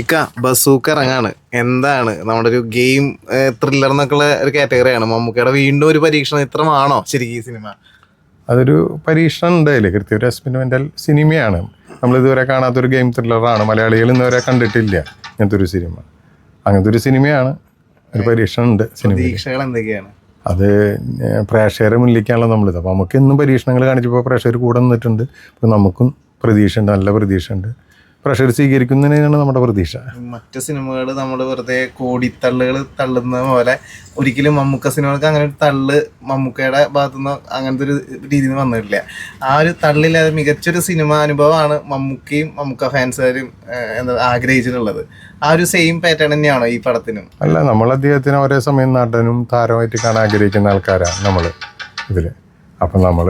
ഇക്ക ബസൂക്ക ഇറങ്ങാണ്. എന്താണ്? നമ്മുടെ ഒരു ഗെയിം ത്രില്ലർ എന്നൊക്കെയുള്ള ഒരു കാറ്റഗറിയാണ് മമ്മൂക്കയുടെ വീണ്ടും ഒരു പരീക്ഷണം ഇത്രമാണോ ശരിക്കും ഈ സിനിമ അതൊരു പരീക്ഷണം ഉണ്ടായില്ലേ കൃത്യ ഒരു സിനിമയാണ് നമ്മൾ ഇതുവരെ കാണാത്തൊരു ഗെയിം ത്രില്ലറാണ് മലയാളികൾ ഇന്നുവരെ കണ്ടിട്ടില്ല ഇങ്ങനത്തെ ഒരു സിനിമ അങ്ങനത്തെ ഒരു സിനിമയാണ് ഒരു പരീക്ഷണം ഉണ്ട് സിനിമ എന്തൊക്കെയാണ്? അത് പ്രേക്ഷകരെ മുന്നിലേക്കാണല്ലോ നമ്മളിത് അപ്പോൾ നമുക്ക് ഇന്നും പരീക്ഷണങ്ങൾ കാണിച്ചപ്പോൾ പ്രേക്ഷകർ കൂടെ നിന്നിട്ടുണ്ട്. അപ്പോൾ നമുക്കും പ്രതീക്ഷയുണ്ട് നല്ല പ്രതീക്ഷയുണ്ട്. പ്രേക്ഷകർ സ്വീകരിക്കുന്നതിനാണ് നമ്മുടെ പ്രതീക്ഷ. മറ്റു സിനിമകൾ നമ്മൾ വെറുതെ കോടിത്തള്ളുകൾ തള്ളുന്ന പോലെ ഒരിക്കലും മമ്മൂക്ക സിനിമകൾക്ക് അങ്ങനെ ഒരു തള്ള് മമ്മൂക്കയുടെ ഭാഗത്തുനിന്ന് അങ്ങനത്തെ ഒരു രീതിയിൽ നിന്ന് വന്നിട്ടില്ല. ആ ഒരു തള്ളില്ലാതെ മികച്ചൊരു സിനിമ അനുഭവമാണ് മമ്മൂക്കയും മമ്മൂക്ക ഫാൻസുകാരും എന്താ ആഗ്രഹിച്ചിട്ടുള്ളത്. ആ ഒരു സെയിം പാറ്റേൺ തന്നെയാണോ ഈ പടത്തിനും? അല്ല നമ്മൾ അദ്ദേഹത്തിന് ഒരേ സമയം നടനും താരമായിട്ട് കാണാൻ ആഗ്രഹിക്കുന്ന ആൾക്കാരാണ് നമ്മൾ ഇതിൽ അപ്പം നമ്മൾ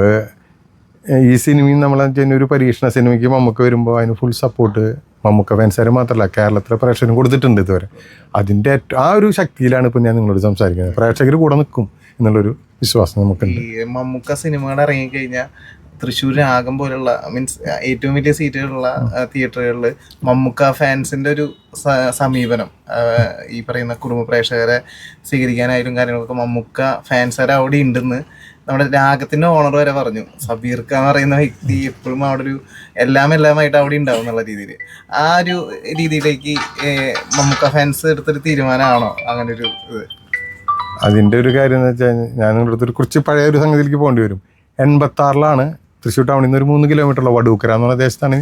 ഈ സിനിമയും നമ്മൾ ഒരു പരീക്ഷണ സിനിമയ്ക്ക് മമ്മൂക്ക വരുമ്പോൾ അതിന് ഫുൾ സപ്പോർട്ട് മമ്മൂക്ക ഫാൻസാരും മാത്രമല്ല കേരളത്തിലെ പ്രേക്ഷകരും കൊടുത്തിട്ടുണ്ട് ഇതുവരെ. അതിന്റെ ആ ഒരു ശക്തിയിലാണ് ഇപ്പം ഞാൻ നിങ്ങളോട് സംസാരിക്കുന്നത്. പ്രേക്ഷകർ കൂടെ നിൽക്കും എന്നുള്ളൊരു വിശ്വാസം നമുക്കുണ്ട്. മമ്മൂക്ക സിനിമകൾ ഇറങ്ങിക്കഴിഞ്ഞാൽ തൃശ്ശൂർ ആകം പോലുള്ള മീൻസ് ഏറ്റവും വലിയ സീറ്റുകളുള്ള തിയേറ്ററുകളിൽ മമ്മുക്ക ഫാൻസിന്റെ ഒരു സമീപനം ഈ പറയുന്ന കുടുംബ പ്രേക്ഷകരെ സ്വീകരിക്കാനായാലും കാര്യങ്ങളൊക്കെ മമ്മൂക്ക വരെ അവിടെ ഉണ്ടെന്ന് നമ്മുടെ രാഗത്തിന്റെ ഓണർ വരെ പറഞ്ഞു. സബീർ എന്ന് പറയുന്ന വ്യക്തി എപ്പോഴും അവിടെ ഒരു എല്ലാം എല്ലാമായിട്ട് അവിടെ ഉണ്ടാവും എന്നുള്ള രീതിയിൽ ആ ഒരു രീതിയിലേക്ക് മമ്മുക്ക ഫാൻസ് എടുത്തൊരു തീരുമാനമാണോ അങ്ങനെ ഒരു ഇത്? അതിന്റെ ഒരു കാര്യം എന്ന് വെച്ചാൽ ഞാൻ ഇവിടുത്തെ കുറച്ച് പഴയ ഒരു സംഗതിയിലേക്ക് പോകേണ്ടി വരും. എൺപത്താറിലാണ് തൃശ്ശൂർ ടൗണിൽ നിന്ന് ഒരു മൂന്ന് കിലോമീറ്ററുള്ള വടൂക്കര എന്ന് ദേശത്താണ്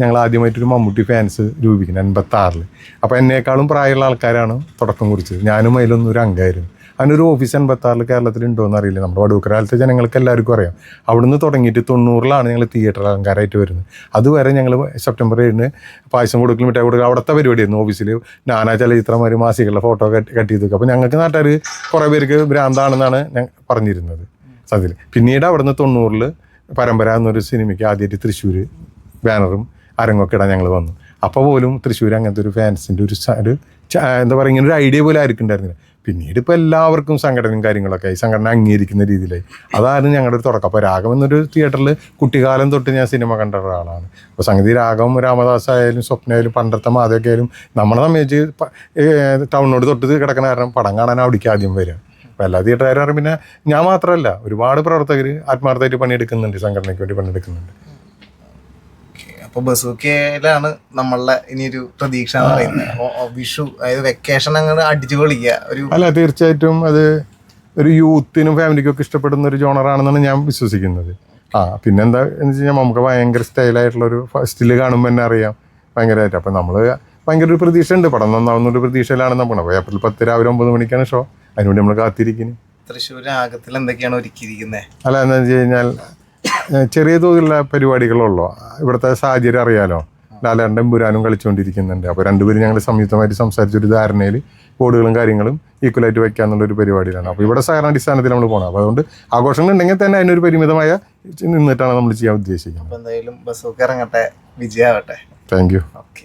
ഞങ്ങൾ ആദ്യമായിട്ടൊരു മമ്മൂട്ടി ഫാൻസ് രൂപിക്കുന്നത് എൺപത്തി ആറിൽ അപ്പോൾ എന്നേക്കാളും പ്രായമുള്ള ആൾക്കാരാണ് തുടക്കം കുറിച്ചത്. ഞാനും അതിലൊന്നും ഒരു അംഗമായിരുന്നു. അതിനൊരു ഓഫീസ് എൺപത്താറിൽ കേരളത്തിൽ ഉണ്ടോ എന്ന് അറിയില്ല നമ്മുടെ വടൂക്കര കാലത്തെ ജനങ്ങൾക്ക് എല്ലാവർക്കും അറിയാം. അവിടുന്ന് തുടങ്ങിയിട്ട് തൊണ്ണൂറിലാണ് ഞങ്ങൾ തിയേറ്റർ അലങ്കാരമായിട്ട് വരുന്നത്. അതുവരെ ഞങ്ങൾ സെപ്റ്റംബർ ഏഴിന് പായസം കൊടുക്കലും മിഠായി കൊടുക്കലും അവിടുത്തെ പരിപാടിയായിരുന്നു ഓഫീസിൽ നാനാ ചലച്ചിത്രമാർ മാസികളുടെ ഫോട്ടോ കട്ട് ചെയ്ത് വെക്കും അപ്പോൾ ഞങ്ങൾക്ക് നാട്ടുകാർ കുറേ പേർക്ക് ഭ്രാന്താണെന്നാണ് ഞാൻ പറഞ്ഞിരുന്നത് സത്യത്തിൽ പിന്നീട് അവിടുന്ന് തൊണ്ണൂറിൽ പരമ്പര എന്നൊരു സിനിമയ്ക്ക് ആദ്യമായിട്ട് തൃശ്ശൂർ ബാനറും അരങ്ങൊക്കെ ഇടാൻ ഞങ്ങൾ വന്നു. അപ്പോൾ പോലും തൃശ്ശൂർ അങ്ങനത്തെ ഒരു ഫാൻസിന്റെ ഒരു ഒരു എന്താ പറയുക ഇങ്ങനെ ഒരു ഐഡിയ പോലെ ആർക്കും ഉണ്ടായിരുന്നില്ല. പിന്നീട് ഇപ്പോൾ എല്ലാവർക്കും സംഘടനയും കാര്യങ്ങളൊക്കെ ആയി. സംഘടന അംഗീകരിക്കുന്ന രീതിയിലായി. അതായിരുന്നു ഞങ്ങളുടെ ഒരു തുടക്കം. അപ്പോൾ രാഗം എന്നൊരു തിയേറ്ററിൽ കുട്ടിക്കാലം തൊട്ട് ഞാൻ സിനിമ കണ്ട ഒരാളാണ്. അപ്പോൾ സംഗതി രാഗം രാമദാസ് ആയാലും സ്വപ്നയായാലും പണ്ടത്തെ മാധവൊക്കെ ആയാലും നമ്മളെ സംബന്ധിച്ച് ടൗണിനോട് തൊട്ട് കിടക്കുന്ന കാരണം പടം കാണാൻ അവിടേക്ക് ആദ്യം വരിക. അപ്പോൾ എല്ലാ തിയേറ്ററുകാരും പിന്നെ ഞാൻ മാത്രമല്ല ഒരുപാട് പ്രവർത്തകർ ആത്മാർത്ഥമായിട്ട് പണിയെടുക്കുന്നുണ്ട് സംഘടനയ്ക്ക് വേണ്ടി പണിയെടുക്കുന്നുണ്ട്. അപ്പോൾ ബസൂക്കയിലാണ് നമ്മളുടെ ഇനിയൊരു പ്രതീക്ഷ എന്ന് പറയുന്നത്. വിഷു അതായത് വെക്കേഷൻ അങ്ങനെ അടിച്ചു പൊളിക്കുക. ഒരു അല്ല തീർച്ചയായിട്ടും അത് ഒരു യൂത്തിനും ഫാമിലിക്കും ഒക്കെ ഇഷ്ടപ്പെടുന്ന ഒരു ജോണറാണെന്നാണ് ഞാൻ വിശ്വസിക്കുന്നത്. ആ പിന്നെന്താ എന്ന് വെച്ച് കഴിഞ്ഞാൽ നമുക്ക് ഭയങ്കര സ്റ്റൈലായിട്ടുള്ള ഒരു സ്റ്റിൽ കാണുമ്പോൾ തന്നെ അറിയാം ഭയങ്കരമായിട്ട്. അപ്പം നമ്മൾ ഭയങ്കര ഒരു പ്രതീക്ഷ ഉണ്ട് പടം നന്നാവുന്ന ഒരു പ്രതീക്ഷയിലാണ് നമ്മൾ ഏപ്രിൽ പത്ത് രാവിലെ ഒമ്പത് മണിക്കാണ് ഷോ അതിനുവേണ്ടി നമ്മൾ കാത്തിരിക്കുന്നു. തൃശ്ശൂർ ആകത്തിൽ എന്തൊക്കെയാണ് ഒരുക്കിയിരിക്കുന്നത് അല്ല എന്താ വെച്ച് കഴിഞ്ഞാൽ ചെറിയ തോതിലുള്ള പരിപാടികളുള്ളൂ. ഇവിടുത്തെ സാഹചര്യം അറിയാലോ. ലാലേട്ടൻ പുരാനും കളിച്ചുകൊണ്ടിരിക്കുന്നുണ്ട്. അപ്പോൾ രണ്ടുപേരും ഞങ്ങൾ സംയുക്തമായിട്ട് സംസാരിച്ചൊരു ധാരണയിൽ ബോർഡുകളും കാര്യങ്ങളും ഈക്വലായിട്ട് വയ്ക്കാന്നുള്ള ഒരു പരിപാടിയിലാണ്. അപ്പോൾ ഇവിടെ സഹകരണ അടിസ്ഥാനത്തിൽ നമ്മൾ പോകണം അപ്പോൾ അതുകൊണ്ട് ആഘോഷങ്ങൾ ഉണ്ടെങ്കിൽ തന്നെ അതിനൊരു പരിമിതമായ നിന്നിട്ടാണ് നമ്മൾ ചെയ്യാൻ ഉദ്ദേശിക്കുന്നത്. അപ്പോൾ എന്തായാലും ബസ്സൊക്കെ ഇറങ്ങട്ടെ. വിജയാവട്ടെ താങ്ക് യു ഓക്കെ